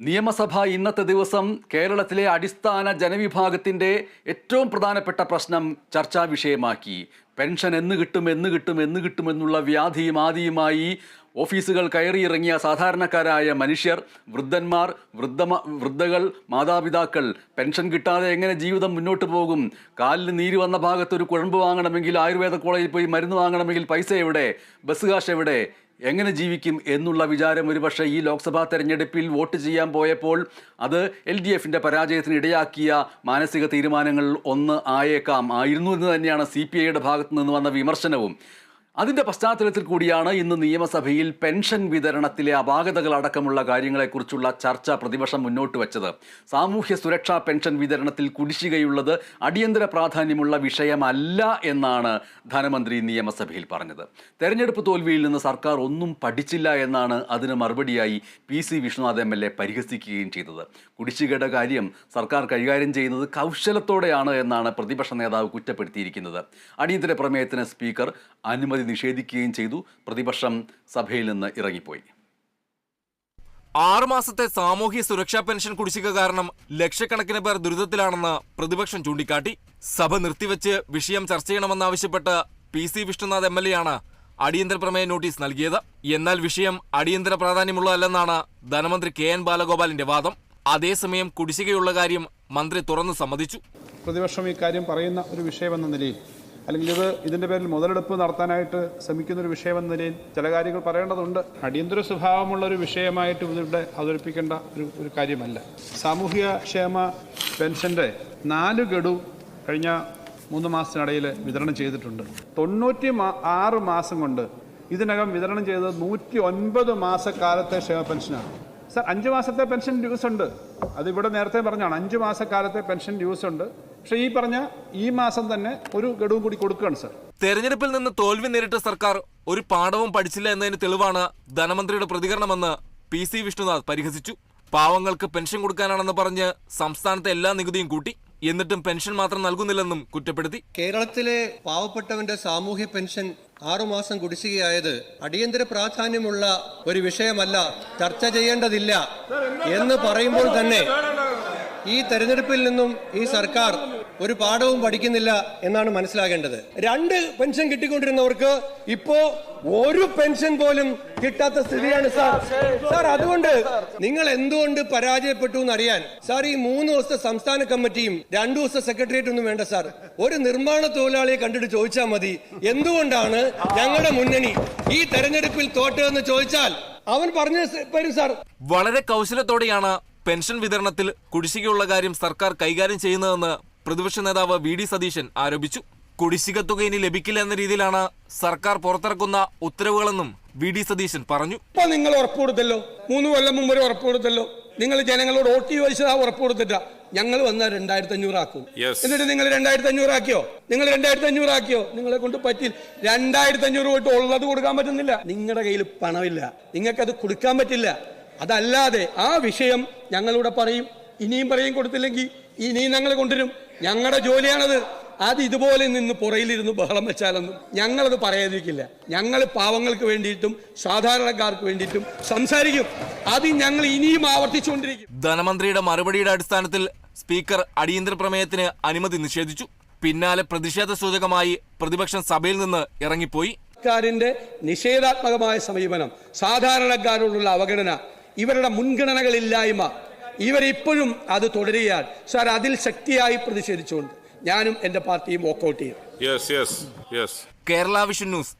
നിയമസഭ ഇന്നത്തെ ദിവസം കേരളത്തിലെ അടിസ്ഥാന ജനവിഭാഗത്തിന്റെ ഏറ്റവും പ്രധാനപ്പെട്ട പ്രശ്നം ചർച്ചാ വിഷയമാക്കി. പെൻഷൻ എന്ന് കിട്ടും എന്ന് കിട്ടും എന്ന് കിട്ടുമെന്നുള്ള വ്യാധിയും ആദിയുമായി ഓഫീസുകൾ കയറിയിറങ്ങിയ സാധാരണക്കാരായ മനുഷ്യർ വൃദ്ധന്മാർ വൃദ്ധ വൃദ്ധകൾ മാതാപിതാക്കൾ പെൻഷൻ കിട്ടാതെ എങ്ങനെ ജീവിതം മുന്നോട്ട് പോകും? കാലിന് നീര് വന്ന ഭാഗത്ത് ഒരു കുഴമ്പ് വാങ്ങണമെങ്കിൽ ആയുർവേദ കോളേജിൽ പോയി മരുന്ന് വാങ്ങണമെങ്കിൽ പൈസ എവിടെ? ബസ് കാശ് എവിടെ? എങ്ങനെ ജീവിക്കും എന്നുള്ള വിചാരം ഒരുപക്ഷെ ഈ ലോക്സഭാ തെരഞ്ഞെടുപ്പിൽ വോട്ട് ചെയ്യാൻ പോയപ്പോൾ അത് എൽ ഡി എഫിന്റെ പരാജയത്തിന് ഇടയാക്കിയ മാനസിക തീരുമാനങ്ങളിൽ ഒന്ന് ആയേക്കാം. ആയിരുന്നു എന്ന് തന്നെയാണ് സി പി ഐയുടെ ഭാഗത്തു നിന്ന് വന്ന വിമർശനവും. അതിന്റെ പശ്ചാത്തലത്തിൽ കൂടിയാണ് ഇന്ന് നിയമസഭയിൽ പെൻഷൻ വിതരണത്തിലെ അപാകതകൾ അടക്കമുള്ള കാര്യങ്ങളെക്കുറിച്ചുള്ള ചർച്ച പ്രതിപക്ഷം മുന്നോട്ട് വച്ചത്. സാമൂഹ്യ സുരക്ഷാ പെൻഷൻ വിതരണത്തിൽ കുടിശ്ശികയുള്ളത് അടിയന്തര പ്രാധാന്യമുള്ള വിഷയമല്ല എന്നാണ് ധനമന്ത്രി നിയമസഭയിൽ പറഞ്ഞത്. തെരഞ്ഞെടുപ്പ് തോൽവിയിൽ നിന്ന് സർക്കാർ ഒന്നും പഠിച്ചില്ല എന്നാണ് അതിന് മറുപടിയായി P C Vishnunath M L A പരിഹസിക്കുകയും ചെയ്തത്. കുടിശ്ശികയുടെ കാര്യം സർക്കാർ കൈകാര്യം ചെയ്യുന്നത് കൗശലത്തോടെയാണ് എന്നാണ് പ്രതിപക്ഷ നേതാവ് കുറ്റപ്പെടുത്തിയിരിക്കുന്നത്. അടിയന്തര പ്രമേയത്തിന് സ്പീക്കർ അനുമതി നിഷേധിക്കുകയും ചെയ്തു. പ്രതിപക്ഷം സഭയിൽ നിന്ന് ഇറങ്ങിപ്പോയി. ആറുമാസത്തെ സാമൂഹ്യ സുരക്ഷാ പെൻഷൻ കുടിശ്ശിക കാരണം ലക്ഷക്കണക്കിന് പേർ ദുരിതത്തിലാണെന്ന് പ്രതിപക്ഷം ചൂണ്ടിക്കാട്ടി. സഭ നിർത്തിവെച്ച് വിഷയം ചർച്ച ചെയ്യണമെന്നാവശ്യപ്പെട്ട് P C Vishnunath M L A ആണ് അടിയന്തര പ്രമേയ നോട്ടീസ് നൽകിയത്. എന്നാൽ വിഷയം അടിയന്തര പ്രാധാന്യമുള്ളതല്ലെന്നാണ് ധനമന്ത്രി കെ എൻ ബാലഗോപാലിന്റെ വാദം. അതേസമയം കുടിശ്ശികയുള്ള കാര്യം മന്ത്രി തുറന്നു സമ്മതിച്ചു. പ്രതിപക്ഷം ഈ കാര്യം പറയുന്ന ഒരു വിഷയമെന്ന നിലയിൽ അല്ലെങ്കിൽ ഇത് ഇതിന്റെ പേരിൽ മുതലെടുപ്പ് നടത്താനായിട്ട് ശ്രമിക്കുന്ന ഒരു വിഷയമെന്ന നിലയിൽ ചില കാര്യങ്ങൾ പറയേണ്ടതുണ്ട്. അടിയന്തര സ്വഭാവമുള്ള ഒരു വിഷയമായിട്ട് ഇതിവിടെ അവതരിപ്പിക്കേണ്ട ഒരു ഒരു കാര്യമല്ല. സാമൂഹിക ക്ഷേമ പെൻഷന്റെ നാല് ഗഡു കഴിഞ്ഞ മൂന്ന് മാസത്തിനിടയിൽ വിതരണം ചെയ്തിട്ടുണ്ട്. തൊണ്ണൂറ്റി ആറ് മാസം കൊണ്ട് ഇതിനകം വിതരണം ചെയ്തത് നൂറ്റി ഒൻപത് മാസക്കാലത്തെ ക്ഷേമ പെൻഷനാണ്. സർ അഞ്ച് മാസത്തെ പെൻഷൻ ഡ്യൂസ് ഉണ്ട്. അത് ഇവിടെ നേരത്തെ പറഞ്ഞാണ് അഞ്ച് മാസക്കാലത്തെ പെൻഷൻ ഡ്യൂസ് ഉണ്ട്. പക്ഷേ ഈ പറഞ്ഞ ഈ മാസം തന്നെ ഒരു ഗഡുവും കൂടി കൊടുക്കുകയാണ് സർ. തെരഞ്ഞെടുപ്പിൽ നിന്ന് തോൽവി നേരിട്ട സർക്കാർ ഒരു പാഠവും പഠിച്ചില്ല എന്നതിന് തെളിവാണ് ധനമന്ത്രിയുടെ പ്രതികരണമെന്ന് പി സി വിഷ്ണുനാഥ് പരിഹസിച്ചു. പാവങ്ങൾക്ക് പെൻഷൻ കൊടുക്കാനാണെന്ന് പറഞ്ഞ് സംസ്ഥാനത്തെ എല്ലാ നികുതിയും കൂട്ടി. എന്നിട്ടും പെൻഷൻ മാത്രം നൽകുന്നില്ലെന്നും കുറ്റപ്പെടുത്തി. കേരളത്തിലെ പാവപ്പെട്ടവന്റെ സാമൂഹ്യ പെൻഷൻ ആറുമാസം കുടിശ്ശികയായത് അടിയന്തര പ്രാധാന്യമുള്ള ഒരു വിഷയമല്ല ചർച്ച ചെയ്യേണ്ടതില്ല എന്ന് പറയുമ്പോൾ തന്നെ ഈ തെരഞ്ഞെടുപ്പിൽ നിന്നും ഈ സർക്കാർ ഒരു പാഠവും പഠിക്കുന്നില്ല എന്നാണ് മനസ്സിലാകേണ്ടത്. രണ്ട് പെൻഷൻ കിട്ടിക്കൊണ്ടിരുന്നവർക്ക് ഇപ്പോ ഒരു പെൻഷൻ പോലും കിട്ടാത്ത സ്ഥിതിയാണ് സാർ. സാർ അതുകൊണ്ട് നിങ്ങൾ എന്തുകൊണ്ട് പരാജയപ്പെട്ടു എന്ന് അറിയാൻ സാർ ഈ മൂന്ന് ദിവസത്തെ സംസ്ഥാന കമ്മിറ്റിയും രണ്ടു ദിവസത്തെ സെക്രട്ടേറിയറ്റ് ഒന്നും വേണ്ട സാർ. ഒരു നിർമ്മാണ തൊഴിലാളിയെ കണ്ടിട്ട് ചോദിച്ചാൽ മതി. എന്തുകൊണ്ടാണ് ഞങ്ങളുടെ മുന്നണി ഈ തെരഞ്ഞെടുപ്പിൽ തോറ്റതെന്ന് ചോദിച്ചാൽ അവൻ പറഞ്ഞു വരും സാർ. വളരെ കൗശലത്തോടെയാണ് പെൻഷൻ വിതരണത്തിൽ കുടിശ്ശികയുള്ള കാര്യം സർക്കാർ കൈകാര്യം ചെയ്യുന്നതെന്ന് പ്രതിപക്ഷ നേതാവ് വി ഡി സതീശൻ ആരോപിച്ചു. കുടിശ്ശിക തുക ഇനി ലഭിക്കില്ല എന്ന രീതിയിലാണ് സർക്കാർ പുറത്തിറക്കുന്ന ഉത്തരവുകളെന്നും വി ഡി സതീശൻ പറഞ്ഞു. ഇപ്പൊ നിങ്ങൾ ഉറപ്പ് കൊടുത്തല്ലോ. മൂന്ന് കൊല്ലം മുമ്പ് ഒരു ഉറപ്പ് കൊടുത്തല്ലോ. നിങ്ങൾ ജനങ്ങളോട് വോട്ട് ചോദിച്ചത് ആ ഉറപ്പ് കൊടുത്തിട്ട. ഞങ്ങൾ വന്ന രണ്ടായിരത്തി അഞ്ഞൂറ് ആക്കും എന്നിട്ട് നിങ്ങൾ രണ്ടായിരത്തി അഞ്ഞൂറ് ആക്കിയോ? നിങ്ങൾ രണ്ടായിരത്തി അഞ്ഞൂറ് ആക്കിയോ? നിങ്ങളെ കൊണ്ട് പറ്റില്ല. രണ്ടായിരത്തി അഞ്ഞൂറ് പോയിട്ട് ഉള്ളത് കൊടുക്കാൻ പറ്റുന്നില്ല. നിങ്ങളുടെ കയ്യിൽ പണമില്ല. നിങ്ങൾക്കത് കൊടുക്കാൻ പറ്റില്ല. അതല്ലാതെ ആ വിഷയം ഞങ്ങളിവിടെ പറയും. ഇനിയും പറയും കൊടുത്തില്ലെങ്കിൽ ഇനിയും ഞങ്ങൾ കൊണ്ടുവരും. ഞങ്ങളുടെ ജോലിയാണത്. അത് ഇതുപോലെ നിന്ന് പുറയിലിരുന്ന് ബഹളം വെച്ചാലൊന്നും ഞങ്ങളത് പറയാതിരിക്കില്ല. ഞങ്ങൾ പാവങ്ങൾക്ക് വേണ്ടിയിട്ടും സാധാരണക്കാർക്ക് വേണ്ടിയിട്ടും സംസാരിക്കും. അത് ഞങ്ങൾ ഇനിയും ആവർത്തിച്ചുകൊണ്ടിരിക്കും. ധനമന്ത്രിയുടെ മറുപടിയുടെ അടിസ്ഥാനത്തിൽ സ്പീക്കർ അടിയന്തര പ്രമേയത്തിന് അനുമതി നിഷേധിച്ചു. പിന്നാലെ പ്രതിഷേധ സൂചകമായി പ്രതിപക്ഷം സഭയിൽ നിന്ന് ഇറങ്ങിപ്പോയി. സർക്കാരിന്റെ നിഷേധാത്മകമായ സമീപനം സാധാരണക്കാരോടുള്ള അവഗണന ഇവരുടെ മുൻഗണനകളില്ലായ്മ ഇവരിപ്പോഴും അത് തുടരുകയാണ്. സാർ അതിൽ ശക്തിയായി പ്രതിഷേധിച്ചുകൊണ്ട് ഞാനും എന്റെ പാർട്ടിയും വോക്കൗട്ട് ചെയ്യും. Yes, yes, yes. Kerala vision news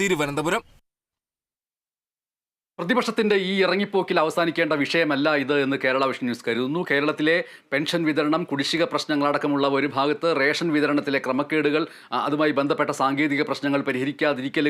Thiruvananthapuram. പ്രതിപക്ഷത്തിന്റെ ഈ ഇറങ്ങിപ്പോക്കിൽ അവസാനിക്കേണ്ട വിഷയമല്ല ഇത് എന്ന് കേരള വിഷൻ ന്യൂസ് കരുതുന്നു. കേരളത്തിലെ പെൻഷൻ വിതരണം കുടിശ്ശിക പ്രശ്നങ്ങളടക്കമുള്ള ഒരു ഭാഗത്ത് റേഷൻ വിതരണത്തിലെ ക്രമക്കേടുകൾ അതുമായി ബന്ധപ്പെട്ട സാങ്കേതിക പ്രശ്നങ്ങൾ പരിഹരിക്കാതിരിക്കലുകൾ